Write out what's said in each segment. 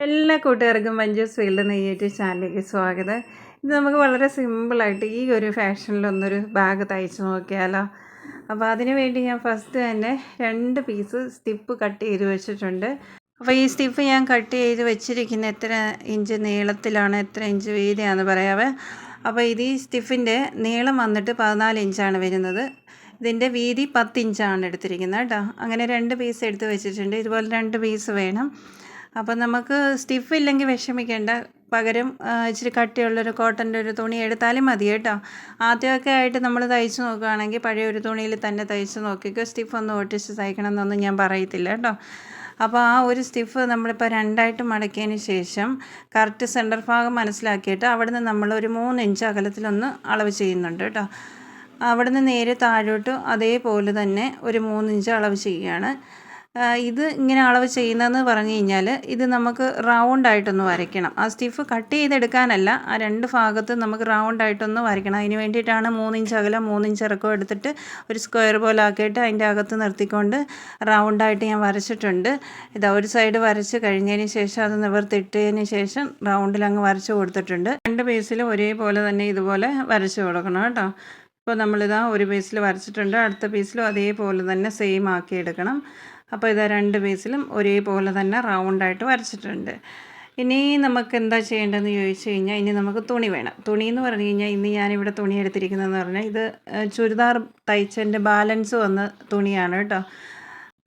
എല്ലാ കൂട്ടുകാർക്കും മഞ്ജൂസ് ഫീൽഡ് നെയ്യേറ്റ് ചാനലിലേക്ക് സ്വാഗതം. ഇത് നമുക്ക് വളരെ സിമ്പിളായിട്ട് ഈ ഒരു ഫാഷനിലൊന്നൊരു ബാഗ് തയ്ച്ച് നോക്കിയാലോ. അപ്പോൾ അതിന് വേണ്ടി ഞാൻ ഫസ്റ്റ് തന്നെ രണ്ട് പീസ് സ്റ്റിപ്പ് കട്ട് ചെയ്ത് വെച്ചിട്ടുണ്ട്. അപ്പോൾ ഈ സ്റ്റിപ്പ് ഞാൻ കട്ട് ചെയ്ത് വെച്ചിരിക്കുന്ന എത്ര ഇഞ്ച് നീളത്തിലാണ് എത്ര ഇഞ്ച് വീതിയാണെന്ന് പറയാവേ. അപ്പോൾ ഇത് ഈ സ്റ്റിഫിന്റെ നീളം വന്നിട്ട് പതിനാല് ഇഞ്ചാണ് വരുന്നത്. ഇതിന്റെ വീതി പത്ത് ഇഞ്ചാണ് എടുത്തിരിക്കുന്നത് കേട്ടോ. അങ്ങനെ രണ്ട് പീസ് എടുത്ത് വെച്ചിട്ടുണ്ട്. ഇതുപോലെ രണ്ട് പീസ് വേണം. അപ്പോൾ നമുക്ക് സ്റ്റിഫ് ഇല്ലെങ്കിൽ വിഷമിക്കേണ്ട. പകരം ഇച്ചിരി കട്ടിയുള്ളൊരു കോട്ടന്റെ ഒരു തുണി എടുത്താലും മതി കേട്ടോ. ആദ്യമൊക്കെ ആയിട്ട് നമ്മൾ തയ്ച്ച് നോക്കുകയാണെങ്കിൽ പഴയ ഒരു തുണിയിൽ തന്നെ തയ്ച്ച് നോക്കിക്കോ. സ്റ്റിഫ് ഒന്നും ഒട്ടിച്ച് തയ്ക്കണം എന്നൊന്നും ഞാൻ പറയത്തില്ല കേട്ടോ. അപ്പോൾ ആ ഒരു സ്റ്റിഫ് നമ്മളിപ്പോൾ രണ്ടായിട്ട് മടക്കിയതിന് ശേഷം കറക്റ്റ് സെന്റർ ഭാഗം മനസ്സിലാക്കിയിട്ട് അവിടുന്ന് നമ്മൾ ഒരു മൂന്ന് ഇഞ്ച് അകലത്തിലൊന്ന് അളവ് ചെയ്യുന്നുണ്ട് കേട്ടോ. അവിടുന്ന് നേരെ താഴോട്ട് അതേപോലെ തന്നെ ഒരു മൂന്നിഞ്ച് അളവ് ചെയ്യുകയാണ്. ഇത് ഇങ്ങനെ അളവ് ചെയ്യുന്നതെന്ന് പറഞ്ഞു കഴിഞ്ഞാൽ ഇത് നമുക്ക് റൗണ്ട് ആയിട്ടൊന്ന് വരയ്ക്കണം. ആ സ്റ്റിഫ് കട്ട് ചെയ്തെടുക്കാനല്ല ആ രണ്ട് ഭാഗത്തും നമുക്ക് റൗണ്ട് ആയിട്ടൊന്ന് വരയ്ക്കണം. അതിന് വേണ്ടിയിട്ടാണ് മൂന്നിഞ്ച് അകലം മൂന്നിഞ്ച് ഇറക്കം എടുത്തിട്ട് ഒരു സ്ക്വയർ പോലെ ആക്കിയിട്ട് അതിന്റെ അകത്ത് നിർത്തിക്കൊണ്ട് റൗണ്ടായിട്ട് ഞാൻ വരച്ചിട്ടുണ്ട്. ഇതാ ഒരു സൈഡ് വരച്ച് കഴിഞ്ഞതിന് ശേഷം അത് നിവർത്തിട്ടതിന് ശേഷം റൗണ്ടിൽ അങ്ങ് വരച്ച് കൊടുത്തിട്ടുണ്ട്. രണ്ട് പീസിലും ഒരേപോലെ തന്നെ ഇതുപോലെ വരച്ച് കൊടുക്കണം കേട്ടോ. ഇപ്പോൾ നമ്മളിതാ ഒരു പീസിൽ വരച്ചിട്ടുണ്ട് അടുത്ത പീസിലും അതേപോലെ തന്നെ സെയിം ആക്കി എടുക്കണം. അപ്പോൾ ഇതാ രണ്ട് പീസിലും ഒരേപോലെ തന്നെ റൗണ്ടായിട്ട് വരച്ചിട്ടുണ്ട്. ഇനി നമുക്ക് എന്താ ചെയ്യേണ്ടതെന്ന് ചോദിച്ചു കഴിഞ്ഞാൽ ഇനി നമുക്ക് തുണി വേണം. തുണി എന്ന് പറഞ്ഞു കഴിഞ്ഞാൽ ഇന്ന് ഞാനിവിടെ തുണി എടുത്തിരിക്കുന്നതെന്ന് പറഞ്ഞാൽ ഇത് ചുരിദാർ തയ്ച്ചതിന്റെ ബാലൻസ് വന്ന തുണിയാണ് കേട്ടോ.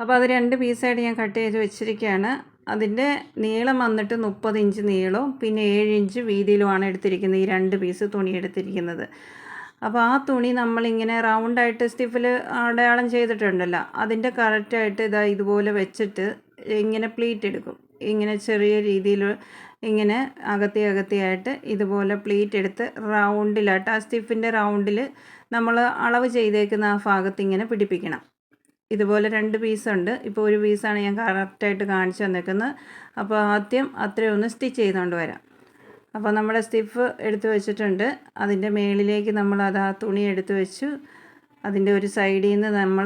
അപ്പോൾ അത് രണ്ട് പീസായിട്ട് ഞാൻ കട്ട് ചെയ്ത് വെച്ചിരിക്കുകയാണ്. അതിന്റെ നീളം വന്നിട്ട് മുപ്പത് ഇഞ്ച് നീളവും പിന്നെ ഏഴ് ഇഞ്ച് വീതിയിലുമാണ് എടുത്തിരിക്കുന്നത് ഈ രണ്ട് പീസ് തുണി എടുത്തിരിക്കുന്നത്. അപ്പോൾ ആ തുണി നമ്മളിങ്ങനെ റൗണ്ടായിട്ട് സ്റ്റിഫിൽ അടയാളം ചെയ്തിട്ടുണ്ടല്ലോ. അതിന്റെ കറക്റ്റായിട്ട് ഇതാ ഇതുപോലെ വെച്ചിട്ട് ഇങ്ങനെ പ്ലീറ്റ് എടുക്കും. ഇങ്ങനെ ചെറിയ രീതിയിൽ ഇങ്ങനെ അകത്തി അകത്തിയായിട്ട് ഇതുപോലെ പ്ലീറ്റ് എടുത്ത് റൗണ്ടിലായിട്ട് ആ സ്റ്റിഫിന്റെ റൗണ്ടിൽ നമ്മൾ അളവ് ചെയ്തേക്കുന്ന ആ ഭാഗത്ത് ഇങ്ങനെ പിടിപ്പിക്കണം. ഇതുപോലെ രണ്ട് പീസുണ്ട് ഇപ്പോൾ ഒരു പീസാണ് ഞാൻ കറക്റ്റായിട്ട് കാണിച്ചു തന്നേക്കുന്നത്. അപ്പോൾ ആദ്യം അത്രയും ഒന്ന് സ്റ്റിച്ച് ചെയ്തുകൊണ്ട് വരാം. അപ്പോൾ നമ്മുടെ സ്റ്റിഫ് എടുത്ത് വെച്ചിട്ടുണ്ട്. അതിന്റെ മേളിലേക്ക് നമ്മൾ അത് ആ തുണി എടുത്ത് വെച്ചു. അതിന്റെ ഒരു സൈഡിൽ നിന്ന് നമ്മൾ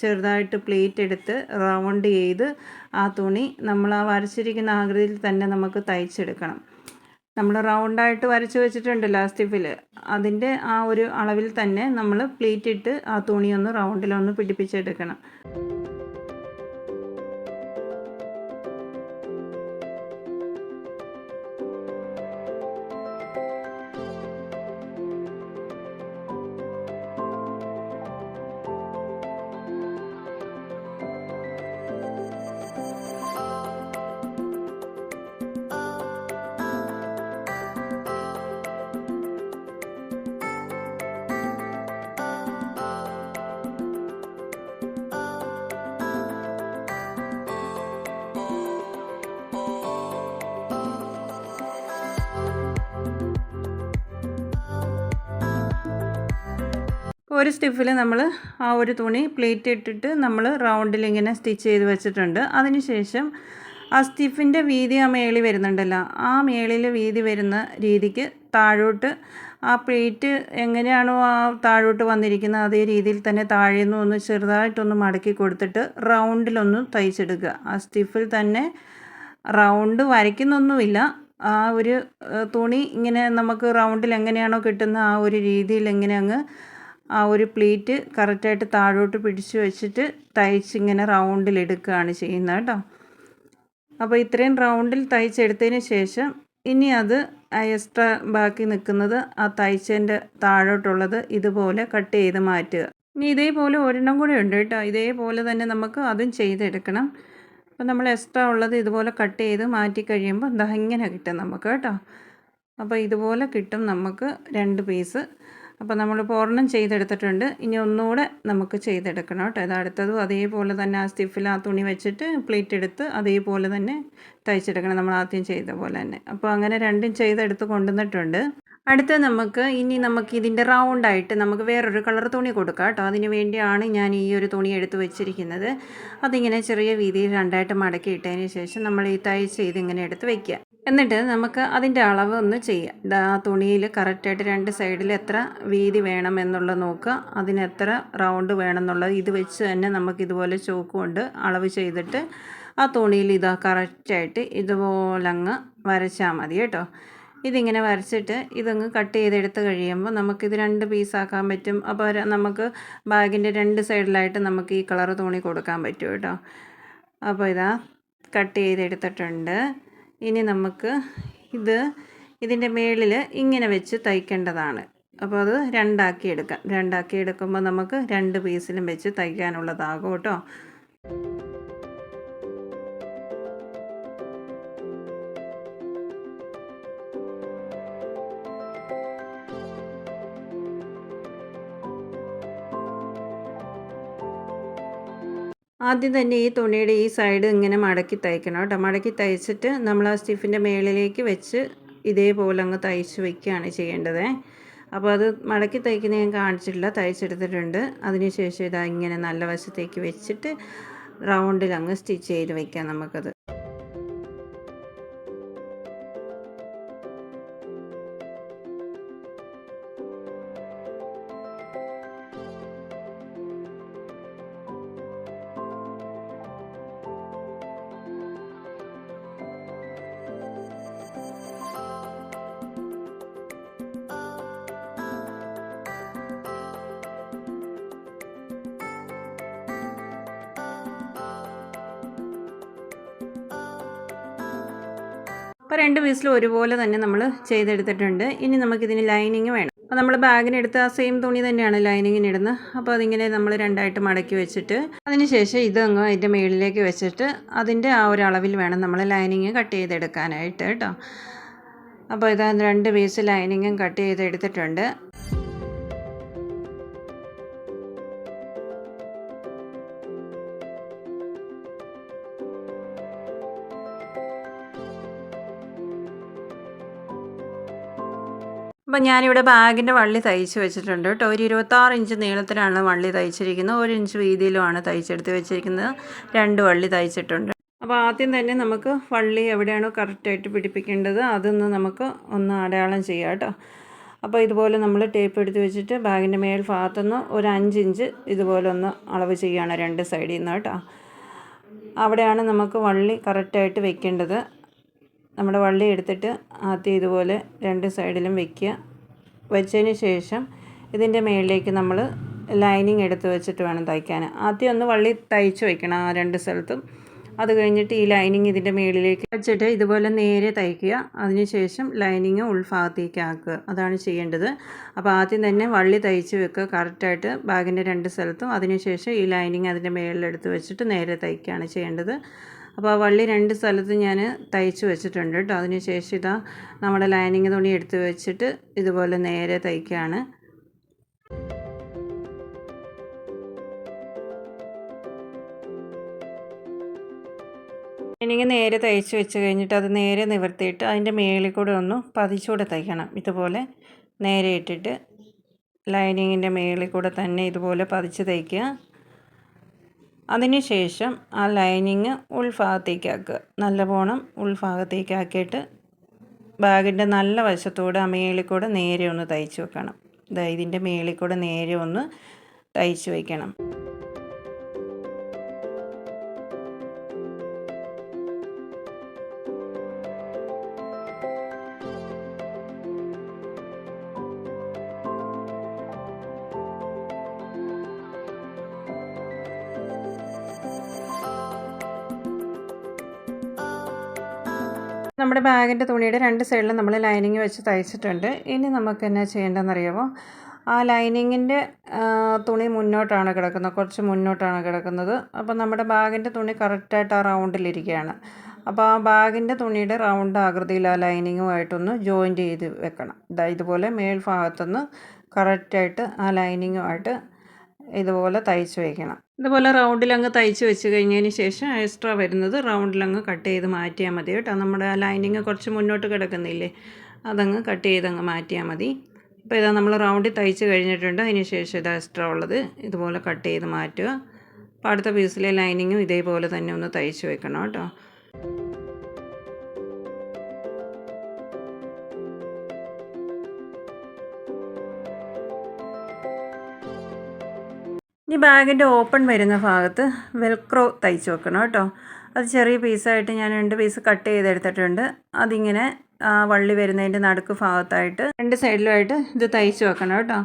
ചെറുതായിട്ട് പ്ലേറ്റ് എടുത്ത് റൗണ്ട് ചെയ്ത് ആ തുണി നമ്മൾ ആ വരച്ചിരിക്കുന്ന ആകൃതിയിൽ തന്നെ നമുക്ക് തയ്ച്ചെടുക്കണം. നമ്മൾ റൗണ്ടായിട്ട് വരച്ച് വെച്ചിട്ടുണ്ടല്ലോ ആ സ്റ്റിഫിൽ. അതിന്റെ ആ ഒരു അളവിൽ തന്നെ നമ്മൾ പ്ലേറ്റ് ഇട്ട് ആ തുണി ഒന്ന് റൗണ്ടിലൊന്ന് പിടിപ്പിച്ചെടുക്കണം. ഒരു സ്റ്റിഫിൽ നമ്മൾ ആ ഒരു തുണി പ്ലേറ്റ് ഇട്ടിട്ട് നമ്മൾ റൗണ്ടിൽ ഇങ്ങനെ സ്റ്റിച്ച് ചെയ്ത് വെച്ചിട്ടുണ്ട്. അതിനുശേഷം ആ സ്റ്റിഫിന്റെ വീതി ആ മേളി വരുന്നുണ്ടല്ലോ. ആ മേളിൽ വീതി വരുന്ന രീതിക്ക് താഴോട്ട് ആ പ്ലേറ്റ് എങ്ങനെയാണോ ആ താഴോട്ട് വന്നിരിക്കുന്നത് അതേ രീതിയിൽ തന്നെ താഴെ നിന്ന് ഒന്ന് ചെറുതായിട്ടൊന്ന് മടക്കി കൊടുത്തിട്ട് റൗണ്ടിലൊന്ന് തയ്ച്ചെടുക്കുക. ആ സ്റ്റിഫിൽ തന്നെ റൗണ്ട് വരയ്ക്കുന്നൊന്നുമില്ല. ആ ഒരു തുണി ഇങ്ങനെ നമുക്ക് റൗണ്ടിൽ എങ്ങനെയാണോ കിട്ടുന്ന ആ ഒരു രീതിയിൽ എങ്ങനെ അങ്ങ് ആ ഒരു പ്ലീറ്റ് കറക്റ്റായിട്ട് താഴോട്ട് പിടിച്ചു വെച്ചിട്ട് തയ്ച്ച് ഇങ്ങനെ റൗണ്ടിൽ എടുക്കുകയാണ് ചെയ്യുന്നത് കേട്ടോ. അപ്പോൾ ഇത്രയും റൗണ്ടിൽ തയ്ച്ചെടുത്തതിന് ശേഷം ഇനി അത് എക്സ്ട്രാ ബാക്കി നിൽക്കുന്നത് ആ തയ്ച്ചതിന്റെ താഴോട്ടുള്ളത് ഇതുപോലെ കട്ട് ചെയ്ത് മാറ്റുക. ഇനി ഇതേപോലെ ഒരെണ്ണം കൂടെ ഉണ്ട് കേട്ടോ. ഇതേപോലെ തന്നെ നമുക്ക് അതും ചെയ്തെടുക്കണം. അപ്പോൾ നമ്മൾ എക്സ്ട്രാ ഉള്ളത് ഇതുപോലെ കട്ട് ചെയ്ത് മാറ്റി കഴിയുമ്പോൾ എന്താ ഇങ്ങനെ കിട്ടും നമുക്ക് കേട്ടോ. അപ്പോൾ ഇതുപോലെ കിട്ടും നമുക്ക് രണ്ട് പീസ്. അപ്പോൾ നമ്മൾ ഒരെണ്ണം ചെയ്തെടുത്തിട്ടുണ്ട്. ഇനി ഒന്നുകൂടെ നമുക്ക് ചെയ്തെടുക്കണം കേട്ടോ. ഇത് അടുത്തതും അതേപോലെ തന്നെ ആ സ്റ്റിഫിൽ ആ തുണി വെച്ചിട്ട് പ്ലേറ്റ് എടുത്ത് അതേപോലെ തന്നെ തയ്ച്ചെടുക്കണം നമ്മൾ ആദ്യം ചെയ്ത പോലെ തന്നെ. അപ്പോൾ അങ്ങനെ രണ്ടും ചെയ്തെടുത്ത് കൊണ്ടുവന്നിട്ടുണ്ട്. അടുത്ത നമുക്ക് ഇനി നമുക്ക് ഇതിന്റെ റൗണ്ടായിട്ട് നമുക്ക് വേറൊരു കളർ തുണി കൊടുക്കാം കേട്ടോ. അതിന് വേണ്ടിയാണ് ഞാൻ ഈ ഒരു തുണി എടുത്ത് വെച്ചിരിക്കുന്നത്. അതിങ്ങനെ ചെറിയ രീതിയിൽ രണ്ടായിട്ട് മടക്കി ഇട്ടതിന് ശേഷം നമ്മൾ ഈ തയ്ച്ച് ഇതിങ്ങനെ എടുത്ത് വെക്കുക. എന്നിട്ട് നമുക്ക് അതിന്റെ അളവ് ഒന്ന് ചെയ്യാം. ആ തുണിയിൽ കറക്റ്റായിട്ട് രണ്ട് സൈഡിൽ എത്ര വീതി വേണം എന്നുള്ളത് നോക്കുക. അതിന് എത്ര റൗണ്ട് വേണം എന്നുള്ളത് ഇത് വെച്ച് തന്നെ നമുക്ക് ഇതുപോലെ ചോക്ക് കൊണ്ട് അളവ് ചെയ്തിട്ട് ആ തുണിയിൽ ഇതാ കറക്റ്റായിട്ട് ഇതുപോലെ അങ്ങ് വരച്ചാൽ മതി കേട്ടോ. ഇതിങ്ങനെ വരച്ചിട്ട് ഇതങ്ങ് കട്ട് ചെയ്തെടുത്ത് കഴിയുമ്പോൾ നമുക്കിത് രണ്ട് പീസാക്കാൻ പറ്റും. അപ്പോൾ നമുക്ക് ബാഗിന്റെ രണ്ട് സൈഡിലായിട്ട് നമുക്ക് ഈ കളർ തുണി കൊടുക്കാൻ പറ്റും കേട്ടോ. അപ്പോൾ ഇതാ കട്ട് ചെയ്തെടുത്തിട്ടുണ്ട്. ഇനി നമുക്ക് ഇത് ഇതിന്റെ മേളിൽ ഇങ്ങനെ വെച്ച് തയ്ക്കേണ്ടതാണ്. അപ്പോൾ അത് രണ്ടാക്കി എടുക്കാം. രണ്ടാക്കി എടുക്കുമ്പോൾ നമുക്ക് രണ്ട് പീസിലും വെച്ച് തയ്ക്കാനുള്ളതാകും കേട്ടോ. ആദ്യം തന്നെ ഈ തുണിയുടെ ഈ സൈഡ് ഇങ്ങനെ മടക്കി തയ്ക്കണം കേട്ടോ. മടക്കി തയ്ച്ചിട്ട് നമ്മൾ ആ സ്റ്റിഫിന്റെ മേളിലേക്ക് വെച്ച് ഇതേപോലെ അങ്ങ് തയ്ച്ച് വയ്ക്കുകയാണ് ചെയ്യേണ്ടത്. അപ്പോൾ അത് മടക്കി തയ്ക്കുന്ന ഞാൻ കാണിച്ചിട്ടില്ല തയ്ച്ചെടുത്തിട്ടുണ്ട്. അതിനുശേഷം ഇതാ ഇങ്ങനെ നല്ല വശത്തേക്ക് വെച്ചിട്ട് റൗണ്ടിൽ അങ്ങ് സ്റ്റിച്ച് ചെയ്ത് വയ്ക്കാം നമുക്കത്. അപ്പോൾ രണ്ട് പീസിലും ഒരുപോലെ തന്നെ നമ്മൾ ചെയ്തെടുത്തിട്ടുണ്ട്. ഇനി നമുക്കിതിന് ലൈനിങ് വേണം. അപ്പോൾ നമ്മൾ ബാഗിനെടുത്ത് ആ സെയിം തുണി തന്നെയാണ് ലൈനിങ്ങിന് ഇടുന്നത്. അപ്പോൾ അതിങ്ങനെ നമ്മൾ രണ്ടായിട്ട് മടക്കി വെച്ചിട്ട് അതിന് ശേഷം ഇതങ്ങ് അതിന്റെ മുകളിലേക്ക് വെച്ചിട്ട് അതിന്റെ ആ ഒരു അളവിൽ വേണം നമ്മൾ ലൈനിങ് കട്ട് ചെയ്തെടുക്കാനായിട്ട് കേട്ടോ. അപ്പോൾ ഇത് രണ്ട് പീസ് ലൈനിങ്ങും കട്ട് ചെയ്തെടുത്തിട്ടുണ്ട്. അപ്പം ഞാനിവിടെ ബാഗിന്റെ വള്ളി തയ്ച്ച് വെച്ചിട്ടുണ്ട് കേട്ടോ. ഒരു ഇരുപത്താറ് ഇഞ്ച് നീളത്തിലാണ് വള്ളി തയ്ച്ചിരിക്കുന്നത്. ഒരു ഇഞ്ച് വീതിയിലുമാണ് തയ്ച്ചെടുത്ത് വെച്ചിരിക്കുന്നത്. രണ്ട് വള്ളി തയ്ച്ചിട്ടുണ്ട്. അപ്പോൾ ആദ്യം തന്നെ നമുക്ക് വള്ളി എവിടെയാണോ കറക്റ്റായിട്ട് പിടിപ്പിക്കേണ്ടത് അതൊന്ന് നമുക്ക് ഒന്ന് അടയാളം ചെയ്യാം കേട്ടോ. അപ്പോൾ ഇതുപോലെ നമ്മൾ ടേപ്പ് എടുത്ത് വെച്ചിട്ട് ബാഗിന്റെ മേൽ ഭാഗത്തുനിന്ന് ഒരു അഞ്ച് ഇഞ്ച് ഇതുപോലെ ഒന്ന് അളവ് ചെയ്യുകയാണ് രണ്ട് സൈഡിൽ നിന്ന് കേട്ടോ. അവിടെയാണ് നമുക്ക് വള്ളി കറക്റ്റായിട്ട് വെക്കേണ്ടത്. നമ്മുടെ വള്ളി എടുത്തിട്ട് ആദ്യം ഇതുപോലെ രണ്ട് സൈഡിലും വെക്കുക. വെച്ചതിന് ശേഷം ഇതിന്റെ മേളിലേക്ക് നമ്മൾ ലൈനിങ് എടുത്ത് വെച്ചിട്ട് വേണം തയ്ക്കാൻ. ആദ്യം ഒന്ന് വള്ളി തയ്ച്ച് വെക്കണം ആ രണ്ട് സ്ഥലത്തും. അത് കഴിഞ്ഞിട്ട് ഈ ലൈനിങ് ഇതിന്റെ മേളിലേക്ക് വെച്ചിട്ട് ഇതുപോലെ നേരെ തയ്ക്കുക. അതിനുശേഷം ലൈനിങ് ഉൾഭാഗത്തേക്ക് ആക്കുക. അതാണ് ചെയ്യേണ്ടത്. അപ്പോൾ ആദ്യം തന്നെ വള്ളി തയ്ച്ച് വെക്കുക. കറക്റ്റായിട്ട് ബാഗിന്റെ രണ്ട് സ്ഥലത്തും. അതിനുശേഷം ഈ ലൈനിങ് അതിന്റെ മേളിലെടുത്ത് വെച്ചിട്ട് നേരെ തയ്ക്കുകയാണ് ചെയ്യേണ്ടത്. അപ്പോൾ ആ വള്ളി രണ്ട് സ്ഥലത്ത് ഞാൻ തയ്ച്ച് വെച്ചിട്ടുണ്ട് കേട്ടോ അതിന് ശേഷം ഇതാ നമ്മുടെ ലൈനിങ് തുണി എടുത്ത് വെച്ചിട്ട് ഇതുപോലെ നേരെ തയ്ക്കുകയാണ് ലൈനിങ് നേരെ തയ്ച്ച് വെച്ച് കഴിഞ്ഞിട്ട് അത് നേരെ നിവർത്തിയിട്ട് അതിന്റെ മേളിൽ കൂടെ ഒന്ന് പതിച്ചുകൂടെ തയ്ക്കണം. ഇതുപോലെ നേരെ ഇട്ടിട്ട് ലൈനിങ്ങിന്റെ മേളിൽ കൂടെ തന്നെ ഇതുപോലെ പതിച്ച് തയ്ക്കുക. അതിനുശേഷം ആ ലൈനിങ് ഉൾഭാഗത്തേക്ക് ആക്കുക നല്ലവണ്ണം ഉൾഭാഗത്തേക്ക് ആക്കിയിട്ട് ബാഗിന്റെ നല്ല വശത്തൂടെ ആ മേളിൽ കൂടെ നേരെ ഒന്ന് തയ്ച്ച് വെക്കണം. ഇതാ ഇതിന്റെ മേളിൽ കൂടെ നേരെ ഒന്ന് തയ്ച്ച് വയ്ക്കണം നമ്മുടെ ബാഗിന്റെ തുണിയുടെ രണ്ട് സൈഡിലും നമ്മൾ ലൈനിങ് വെച്ച് തയ്ച്ചിട്ടുണ്ട്. ഇനി നമുക്ക് എന്നാ ചെയ്യേണ്ടതെന്നറിയാമോ ആ ലൈനിങ്ങിന്റെ തുണി മുന്നോട്ടാണ് കിടക്കുന്നത്. കുറച്ച് മുന്നോട്ടാണ് കിടക്കുന്നത്. അപ്പോൾ നമ്മുടെ ബാഗിന്റെ തുണി കറക്റ്റായിട്ട് ആ റൗണ്ടിലിരിക്കുകയാണ് അപ്പോൾ ആ ബാഗിന്റെ തുണിയുടെ റൗണ്ട് ആകൃതിയിൽ ആ ലൈനിങ്ങുമായിട്ടൊന്ന് ജോയിന്റ് ചെയ്ത് വെക്കണം. ഇതാ ഇതുപോലെ മേൽഭാഗത്തുനിന്ന് കറക്റ്റായിട്ട് ആ ലൈനിങ്ങുമായിട്ട് ഇതുപോലെ തയ്ച്ച് വയ്ക്കണം ഇതുപോലെ റൗണ്ടിലങ്ങ് തയ്ച്ച് വെച്ച് കഴിഞ്ഞതിന് ശേഷം എക്സ്ട്രാ വരുന്നത് റൗണ്ടിലങ്ങ് കട്ട് ചെയ്ത് മാറ്റിയാൽ മതി കേട്ടോ. നമ്മുടെ ലൈനിങ് കുറച്ച് മുന്നോട്ട് കിടക്കുന്നില്ലേ അതങ്ങ് കട്ട് ചെയ്തങ്ങ് മാറ്റിയാൽ മതി. ഇപ്പോൾ ഇതാ നമ്മൾ റൗണ്ടിൽ തയ്ച്ച് കഴിഞ്ഞിട്ടുണ്ട്. അതിന് ശേഷം ഇതാ എക്സ്ട്രാ ഉള്ളത് ഇതുപോലെ കട്ട് ചെയ്ത് മാറ്റുക. അപ്പോൾ അടുത്ത പീസിലെ ലൈനിങ്ങും ഇതേപോലെ തന്നെ ഒന്ന് തയ്ച്ച് വെക്കണം കേട്ടോ. ബാഗിന്റെ ഓപ്പൺ വരുന്ന ഭാഗത്ത് വെൽക്രോ തയ്ച്ച് വെക്കണം കേട്ടോ. അത് ചെറിയ പീസായിട്ട് ഞാൻ രണ്ട് പീസ് കട്ട് ചെയ്തെടുത്തിട്ടുണ്ട്. അതിങ്ങനെ വള്ളി വരുന്നതിന്റെ നടുക്ക് ഭാഗത്തായിട്ട് രണ്ട് സൈഡിലുമായിട്ട് ഇത് തയ്ച്ച് വെക്കണം കേട്ടോ.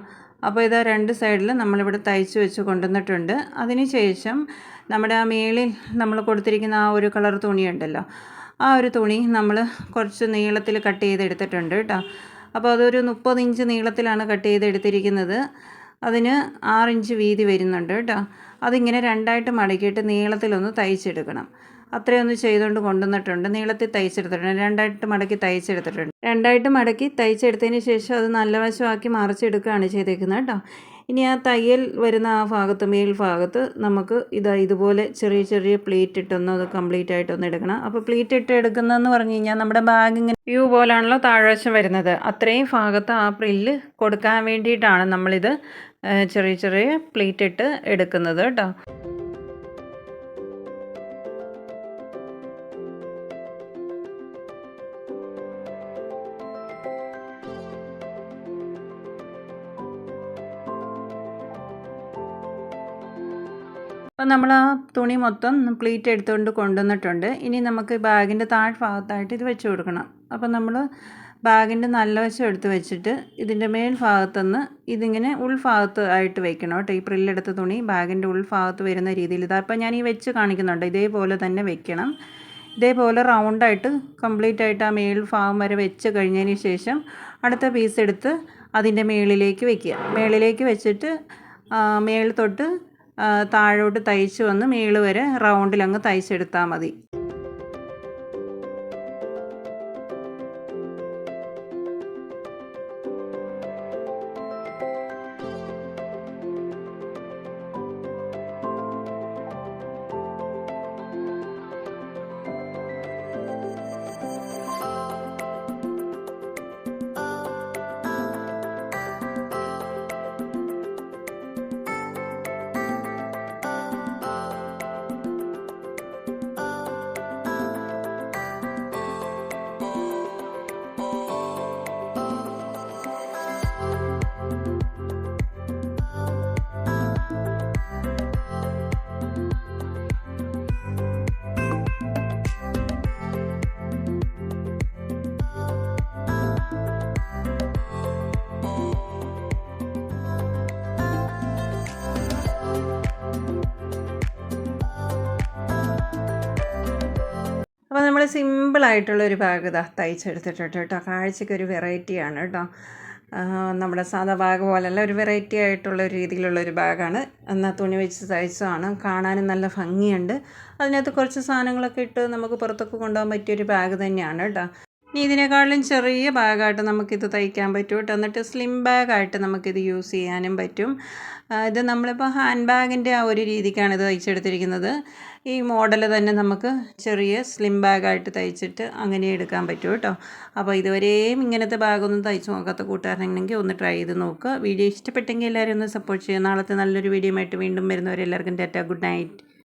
അപ്പോൾ ഇത് രണ്ട് സൈഡിൽ നമ്മളിവിടെ തയ്ച്ച് വെച്ച് കൊണ്ടുവന്നിട്ടുണ്ട്. അതിന് ശേഷം നമ്മുടെ ആ മേളിൽ നമ്മൾ കൊടുത്തിരിക്കുന്ന ആ ഒരു കളർ തുണിയുണ്ടല്ലോ ആ ഒരു തുണി നമ്മൾ കുറച്ച് നീളത്തിൽ കട്ട് ചെയ്തെടുത്തിട്ടുണ്ട് കേട്ടോ. അപ്പോൾ അതൊരു മുപ്പത് ഇഞ്ച് നീളത്തിലാണ് കട്ട് ചെയ്തെടുത്തിരിക്കുന്നത്. അതിന് ആറിഞ്ച് വീതി വരുന്നുണ്ട് കേട്ടോ. അതിങ്ങനെ രണ്ടായിട്ട് മടക്കിയിട്ട് നീളത്തിലൊന്ന് തയ്ച്ചെടുക്കണം. അത്രയൊന്ന് ചെയ്തുകൊണ്ട് കൊണ്ടുവന്നിട്ടുണ്ട്. നീളത്തിൽ തയ്ച്ചെടുത്തിട്ടുണ്ട്. രണ്ടായിട്ട് മടക്കി തയ്ച്ചെടുത്തിട്ടുണ്ട്. രണ്ടായിട്ട് മടക്കി തയ്ച്ചെടുത്തതിന് ശേഷം അത് നല്ല വശമാക്കി മറിച്ചെടുക്കുകയാണ് ചെയ്തേക്കുന്നത് കേട്ടോ. ഇനി ആ തയ്യൽ വരുന്ന ആ ഭാഗത്ത് മേൽ ഭാഗത്ത് നമുക്ക് ഇതാ ഇതുപോലെ ചെറിയ ചെറിയ പ്ലീറ്റ് ഇട്ടൊന്ന് അത് കംപ്ലീറ്റ് ആയിട്ടൊന്ന് എടുക്കണം. അപ്പോൾ പ്ലീറ്റ് ഇട്ട് എടുക്കുന്നതെന്ന് പറഞ്ഞു കഴിഞ്ഞാൽ നമ്മുടെ ബാഗ് ഇങ്ങനെ വ്യൂ പോലാണല്ലോ താഴ്വശം വരുന്നത്. അത്രയും ഭാഗത്ത് ആ പ്രില്ല് കൊടുക്കാൻ വേണ്ടിയിട്ടാണ് നമ്മളിത് ചെറിയ ചെറിയ പ്ലേറ്റ് ഇട്ട് എടുക്കുന്നത് കേട്ടോ. അപ്പം നമ്മൾ ആ തുണി മൊത്തം പ്ലീറ്റ് എടുത്തുകൊണ്ട് കൊണ്ടുവന്നിട്ടുണ്ട്. ഇനി നമുക്ക് ബാഗിന്റെ താഴ്ഭാഗത്തായിട്ട് ഇത് വെച്ച് കൊടുക്കണം. അപ്പം നമ്മൾ ബാഗിന്റെ നല്ല വശം എടുത്ത് വെച്ചിട്ട് ഇതിന്റെ മേൽ ഭാഗത്തുനിന്ന് ഇതിങ്ങനെ ഉൾഭാഗത്ത് ആയിട്ട് വെക്കണം കേട്ടോ. ഈ പ്രില്ലെടുത്ത തുണി ബാഗിന്റെ ഉൾഭാഗത്ത് വരുന്ന രീതിയിൽ. ഇതപ്പോൾ ഞാൻ ഈ വെച്ച് കാണിക്കുന്നുണ്ട്. ഇതേപോലെ തന്നെ വെക്കണം. ഇതേപോലെ റൗണ്ടായിട്ട് കംപ്ലീറ്റ് ആയിട്ട് ആ മേൽ ഭാഗം വരെ വെച്ച് കഴിഞ്ഞതിന് ശേഷം അടുത്ത പീസ് എടുത്ത് അതിന്റെ മേളിലേക്ക് വെക്കുക. മേളിലേക്ക് വെച്ചിട്ട് മേൾ തൊട്ട് താഴോട്ട് തയ്ച്ച് വന്ന് മേൾ വരെ റൗണ്ടിലങ്ങ് തയ്ച്ചെടുത്താൽ മതി. നമ്മൾ സിമ്പിളായിട്ടുള്ളൊരു ബാഗ് ഇതാ തയ്ച്ചെടുത്തിട്ടുണ്ട് കേട്ടോ. കാഴ്ചയ്ക്ക് ഒരു വെറൈറ്റിയാണ് കേട്ടോ. നമ്മുടെ സാധാ ബാഗ് പോലെയല്ല ഒരു വെറൈറ്റി ആയിട്ടുള്ള രീതിയിലുള്ള ഒരു ബാഗാണ് എന്നാൽ തുണി വെച്ച് തയ്ച്ചതാണ്. കാണാനും നല്ല ഭംഗിയുണ്ട്. അതിനകത്ത് കുറച്ച് സാധനങ്ങളൊക്കെ ഇട്ട് നമുക്ക് പുറത്തൊക്കെ കൊണ്ടുപോകാൻ പറ്റിയൊരു ബാഗ് തന്നെയാണ് കേട്ടോ. ഇനി ഇതിനേക്കാളും ചെറിയ ബാഗായിട്ട് നമുക്കിത് തയ്ക്കാൻ പറ്റും കേട്ടോ. എന്നിട്ട് സ്ലിം ബാഗായിട്ട് നമുക്കിത് യൂസ് ചെയ്യാനും പറ്റും. ഇത് നമ്മളിപ്പോൾ ഹാൻഡ് ബാഗിന്റെ ആ ഒരു രീതിക്കാണ് ഇത് തയ്ച്ചെടുത്തിരിക്കുന്നത്. ഈ മോഡൽ തന്നെ നമുക്ക് ചെറിയ സ്ലിം ബാഗായിട്ട് തയ്ച്ചിട്ട് അങ്ങനെ എടുക്കാൻ പറ്റും കേട്ടോ. അപ്പോൾ ഇതുവരെയും ഇങ്ങനത്തെ ബാഗൊന്നും തയ്ച്ച് നോക്കാത്ത കൂട്ടുകാരനെങ്കിൽ ഒന്ന് ട്രൈ ചെയ്ത് നോക്കുക വീഡിയോ ഇഷ്ടപ്പെട്ടെങ്കിൽ എല്ലാവരും ഒന്ന് സപ്പോർട്ട് ചെയ്യുക. നാളത്തെ നല്ലൊരു വീഡിയോ ആയിട്ട് വീണ്ടും വരുന്നവരെല്ലാവർക്കും ടാറ്റ ഗുഡ് നൈറ്റ്